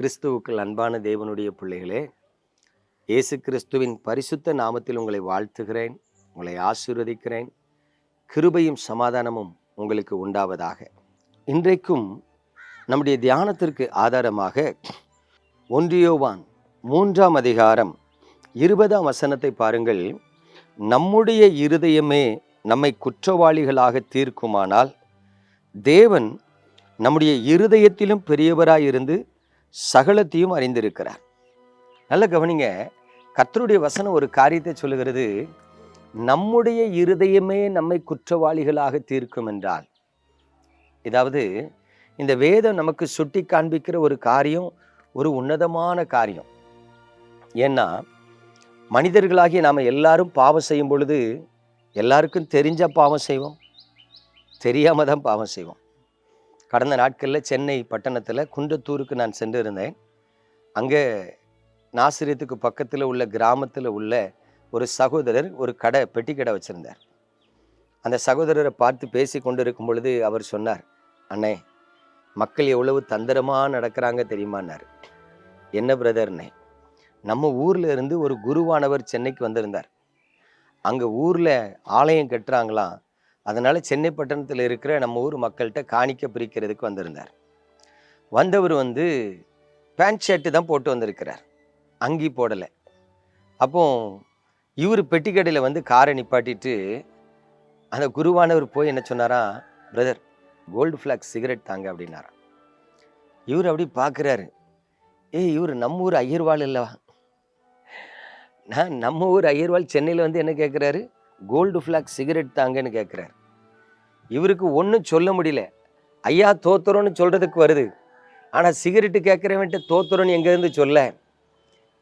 கிறிஸ்துவுக்குள் அன்பான தேவனுடைய பிள்ளைகளே இயேசு கிறிஸ்துவின் பரிசுத்த நாமத்தில் உங்களை வாழ்த்துகிறேன் உங்களை ஆசீர்வதிக்கிறேன். கிருபையும் சமாதானமும் உங்களுக்கு உண்டாவதாக. இன்றைக்கும் நம்முடைய தியானத்திற்கு ஆதாரமாக ஒன்றியோவான் மூன்றாம் அதிகாரம் இருபதாம் வசனத்தை பாருங்கள். நம்முடைய இருதயமே நம்மை குற்றவாளிகளாக தீர்க்குமானால் தேவன் நம்முடைய இருதயத்திலும் பெரியவராயிருந்து சகலத்தையும் அறிந்திருக்கிறார். நல்ல கவனிங்க கத்தருடைய வசனம் ஒரு காரியத்தை சொல்லுகிறது நம்முடைய இருதயமே நம்மை குற்றவாளிகளாக தீர்க்கும் என்றால் இதாவது இந்த வேதம் நமக்கு சுட்டி காண்பிக்கிற ஒரு காரியம் ஒரு உன்னதமான காரியம். ஏன்னா மனிதர்களாகிய நாம் எல்லாரும் பாவம் செய்யும் பொழுது எல்லாருக்கும் தெரிஞ்ச பாவம் செய்வோம் தெரியாம தான் பாவம் செய்வோம். கடந்த நாட்களில் சென்னை பட்டணத்தில் குன்றத்தூருக்கு நான் சென்றிருந்தேன். அங்கே நாசிரியத்துக்கு பக்கத்தில் உள்ள கிராமத்தில் உள்ள ஒரு சகோதரர் ஒரு கடை பெட்டி கடை வச்சுருந்தார். அந்த சகோதரரை பார்த்து பேசி கொண்டு இருக்கும் பொழுது அவர் சொன்னார் அண்ணே மக்கள் எவ்வளவு தந்திரமாக நடக்கிறாங்க தெரியுமான்னார். என்ன பிரதர்னே நம்ம ஊரில் இருந்து ஒரு குருவானவர் சென்னைக்கு வந்திருந்தார். அங்கே ஊரில் ஆலயம் கட்டுறாங்களாம் அதனால் சென்னை பட்டணத்தில் இருக்கிற நம்ம ஊர் மக்கள்கிட்ட காணிக்க பிரிக்கிறதுக்கு வந்திருந்தார். வந்தவர் வந்து பேண்ட் ஷர்ட்டு தான் போட்டு வந்திருக்கிறார். அங்கி போடலை. அப்போ இவர் பெட்டிக்கடையில் வந்து காரை நிப்பாட்டிட்டு அந்த குருவானவர் போய் என்ன சொன்னாரா பிரதர் கோல்டு ஃப்ளாக் சிகரெட் தாங்க அப்படின்னாராம். இவர் அப்படி பார்க்குறாரு ஏய் இவர் நம்ம ஊர் ஐயர்வாள் இல்லவா நான் நம்ம ஊர் ஐயர்வாள் சென்னையில் வந்து என்ன கேட்குறாரு கோல்டு ஃப்ளாக் சிகரெட் தாங்கன்னு கேட்குறாரு இவருக்கு ஒன்றும் சொல்ல முடியல. ஐயா தோத்துறோன்னு சொல்கிறதுக்கு வருது. ஆனால் சிகரெட்டு கேட்குறவன்ட்டு தோத்துறோன்னு எங்கேருந்து சொல்ல?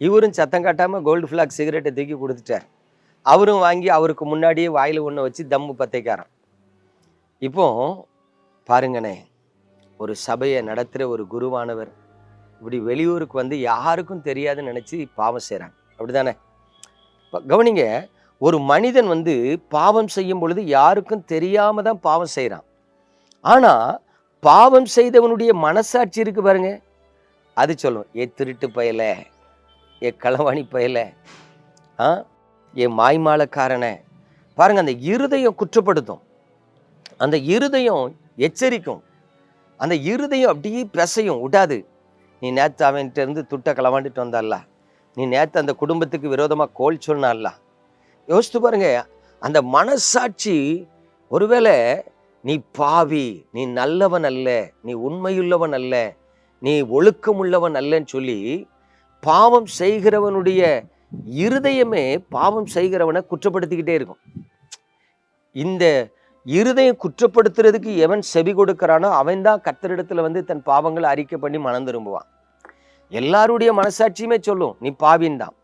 இவரும் சத்தம் காட்டாமல் கோல்டு ஃப்ளாக் சிகரெட்டை தூக்கி கொடுத்துட்டார். அவரும் வாங்கி அவருக்கு முன்னாடியே வாயில் ஒன்று வச்சு தம்மு பத்தைக்காரன் இப்போ பாருங்கண்ணே ஒரு சபையை நடத்துகிற ஒரு குருவானவர் இப்படி வெளியூருக்கு வந்து யாருக்கும் தெரியாதுன்னு நினச்சி பாவம் செய்கிறாங்க அப்படிதானே? இப்போ கவனிங்க ஒரு மனிதன் வந்து பாவம் செய்யும் பொழுது யாருக்கும் தெரியாம தான் பாவம் செய்கிறான் ஆனால் பாவம் செய்தவனுடைய மனசாட்சி இருக்கு பாருங்க. அது சொல்லும் ஏ திருட்டு பயல ஏ களவாணி பயல ஆ ஏ மாய்மாலக்காரனை. பாருங்க அந்த இருதயம் குற்றப்படுத்தும். அந்த இருதயம் எச்சரிக்கும். அந்த இருதயம் அப்படியே பிரசையும் விடாது நீ நேற்று அவன்கிட்ட இருந்து துட்டை களவாண்டுட்டு வந்தால நீ நேற்று அந்த குடும்பத்துக்கு விரோதமாக கோல் சொன்னால யோசித்து பாருங்க அந்த மனசாட்சி ஒருவேளை நீ பாவி நீ நல்லவன் அல்ல நீ உண்மையுள்ளவன் அல்ல நீ ஒழுக்கமுள்ளவன் அல்லன்னு சொல்லி பாவம் செய்கிறவனுடைய இருதயமே பாவம் செய்கிறவனை குற்றப்படுத்திக்கிட்டே இருக்கும். இந்த இருதயம் குற்றப்படுத்துறதுக்கு எவன் செவி கொடுக்கிறானோ அவன் தான் கத்தரிடத்துல வந்து தன் பாவங்களை அறிக்கை பண்ணி மனம் திரும்புவான். எல்லாருடைய மனசாட்சியுமே சொல்லும் நீ பாவின் தான்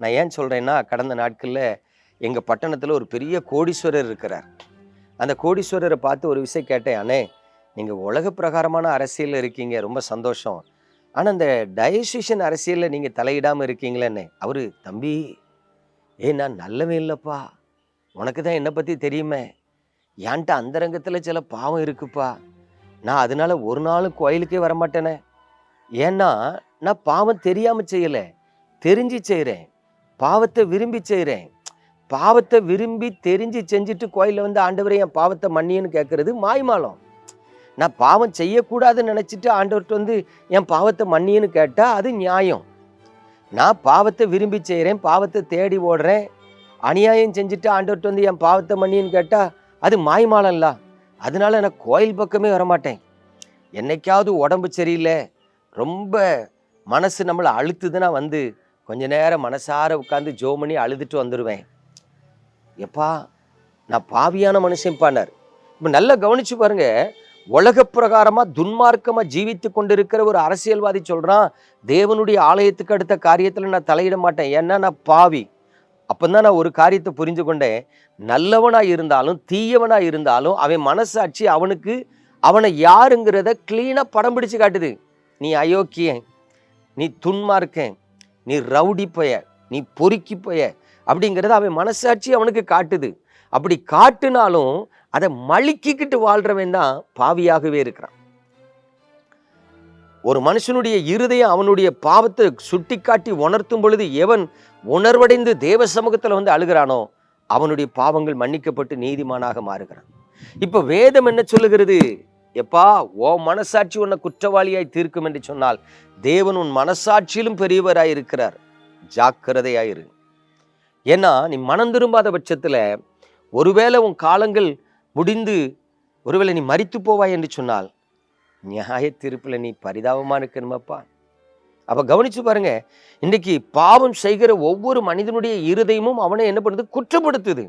நான் ஏன் சொல்கிறேன்னா கடந்த நாட்களில் எங்கள் பட்டணத்தில் ஒரு பெரிய கோடீஸ்வரர் இருக்கிறார். அந்த கோடீஸ்வரரை பார்த்து ஒரு விஷயம் கேட்டேன் அண்ணே நீங்கள் உலக பிரகாரமான அரசியலில் இருக்கீங்க ரொம்ப சந்தோஷம். ஆனால் இந்த டயசிஷன் அரசியலில் நீங்கள் தலையிடாமல் இருக்கீங்களேண்ணே அவர் தம்பி ஏ நான் நல்லவே இல்லைப்பா. உனக்கு தான் என்னை பற்றி தெரியுமே. ஏன்ட்ட அந்தரங்கத்தில் சில பாவம் இருக்குப்பா. நான் அதனால ஒரு நாளும் கோயிலுக்கே வரமாட்டேனே. ஏன்னா நான் பாவம் தெரியாமல் செய்யலை. தெரிஞ்சு செய்கிறேன் பாவத்தை விரும்பி செய்கிறேன் பாவத்தை விரும்பி தெரிஞ்சு செஞ்சுட்டு கோயிலில் வந்து ஆண்டவரே என் பாவத்தை மன்னியன்னு கேட்குறது மாய்மாலம். நான் பாவம் செய்யக்கூடாதுன்னு நினச்சிட்டு ஆண்டவர்கிட்ட வந்து என் பாவத்தை மன்னியன்னு கேட்டால் அது நியாயம். நான் பாவத்தை விரும்பி செய்கிறேன் பாவத்தை தேடி ஓடுறேன். அநியாயம் செஞ்சுட்டு ஆண்டவர்கிட்ட வந்து என் பாவத்தை மன்னின்னு கேட்டால் அது மாய்மாலம்ல. அதனால நான் கோயில் பக்கமே வரமாட்டேன். என்னைக்காவது உடம்பு சரியில்லை ரொம்ப மனசு நம்மளை அழுத்துதுன்னா வந்து கொஞ்ச நேரம் மனசார உட்காந்து ஜோ பண்ணி அழுதுட்டு வந்துடுவேன் எப்பா நான் பாவியான மனுஷன்பானார் இப்போ நல்லா கவனிச்சு பாருங்க. உலக பிரகாரமாக துன்மார்க்கமாக ஜீவித்து கொண்டிருக்கிற ஒரு அரசியல்வாதி சொல்கிறான் தேவனுடைய ஆலயத்துக்கு அடுத்த காரியத்தில் நான் தலையிட மாட்டேன். ஏன்னா நான் பாவி. அப்போ தான் நான் ஒரு காரியத்தை புரிஞ்சு கொண்டேன். நல்லவனாக இருந்தாலும் தீயவனாக இருந்தாலும் அவன் மனசாட்சி அவனுக்கு அவனை யாருங்கிறத க்ளீனாக படம் பிடிச்சு காட்டுது. நீ அயோக்கியன். நீ துன்மார்க்கேன். நீ ரவுடி போய நீ பொறுக்கி போய அப்படிங்கிறத அவன் மனசாட்சி அவனுக்கு காட்டுது. அப்படி காட்டுனாலும் அதை மழுக்கிக்கிட்டு வாழ்றவன் தான் பாவியாகவே இருக்கிறான். ஒரு மனுஷனுடைய இருதயம் அவனுடைய பாவத்தை சுட்டி காட்டி உணர்த்தும் பொழுது எவன் உணர்வடைந்து தேவ சமூகத்தில் வந்து அழுகிறானோ அவனுடைய பாவங்கள் மன்னிக்கப்பட்டு நீதிமானாக மாறுகிறான். இப்ப வேதம் என்ன சொல்லுகிறது? எப்பா ஓ மனசாட்சி உன்னை குற்றவாளியாய் தீர்க்கும் என்று சொன்னால் தேவன் உன் மனசாட்சியிலும் பெரியவராய் இருக்கிறார். ஜாக்கிரதையாயிரு. ஏன்னா நீ மனம் திரும்பாத பட்சத்தில் ஒருவேளை உன் காலங்கள் முடிந்து ஒருவேளை நீ மறித்து போவாய் என்று சொன்னால் நியாய தீர்ப்பில் நீ பரிதாபமாக இருக்கணுமாப்பா? அப்போ கவனிச்சு பாருங்க இன்றைக்கி பாவம் செய்கிற ஒவ்வொரு மனிதனுடைய இருதயமும் அவனை என்ன பண்ணுது? குற்றப்படுத்துது.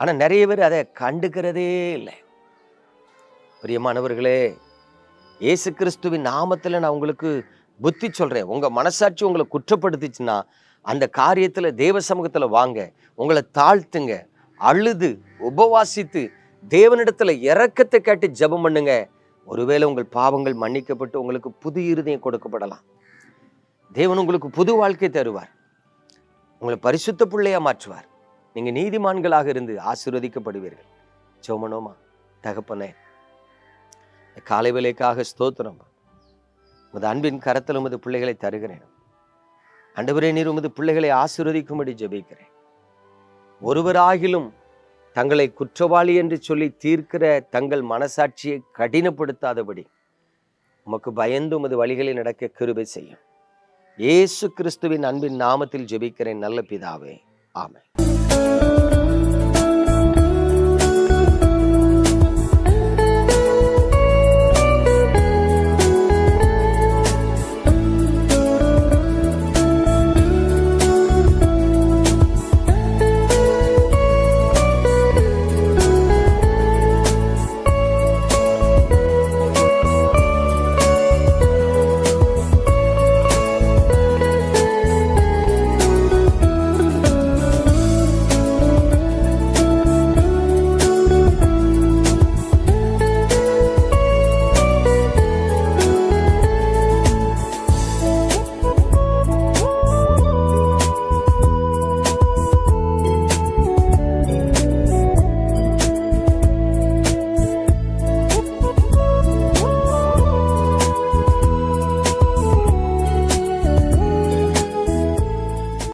ஆனால் நிறைய பேர் அதை கண்டுக்கிறதே இல்லை. பிரியமானவர்களே இயேசு கிறிஸ்துவின் நாமத்தில் நான் உங்களுக்கு புத்தி சொல்கிறேன் உங்கள் மனசாட்சி உங்களை குற்றப்படுத்துச்சுன்னா அந்த காரியத்தில் தேவ சமூகத்தில் வாங்க. உங்களை தாழ்த்துங்க. அழுது உபவாசித்து தேவனிடத்தில் இறக்கத்தை கேட்டு ஜெபம் பண்ணுங்க. ஒருவேளை உங்கள் பாவங்கள் மன்னிக்கப்பட்டு உங்களுக்கு புது இருதயம் கொடுக்கப்படலாம். தேவன் உங்களுக்கு புது வாழ்க்கை தருவார். உங்களை பரிசுத்த பிள்ளையாக மாற்றுவார். நீங்கள் நீதிமான்களாக இருந்து ஆசீர்வதிக்கப்படுவீர்கள். ஜோமனோமா தகப்பனே காலை வேலைக்காக ஸ்தோத்திரம். உமது அன்பின் கரத்தில் உமது பிள்ளைகளை தருகிறேன். அண்டவரே நீர் உமது பிள்ளைகளை ஆசிர்வதிக்கும்படி ஜெபிக்கிறேன். ஒருவராகிலும் தங்களை குற்றவாளி என்று சொல்லி தீர்க்கிற தங்கள் மனசாட்சியை கடினப்படுத்தாதபடி உமக்கு பயந்து உமது வழிகளில் நடக்க கிருபை செய்யும். இயேசு கிறிஸ்துவின் அன்பின் நாமத்தில் ஜெபிக்கிறேன் நல்ல பிதாவே. ஆமை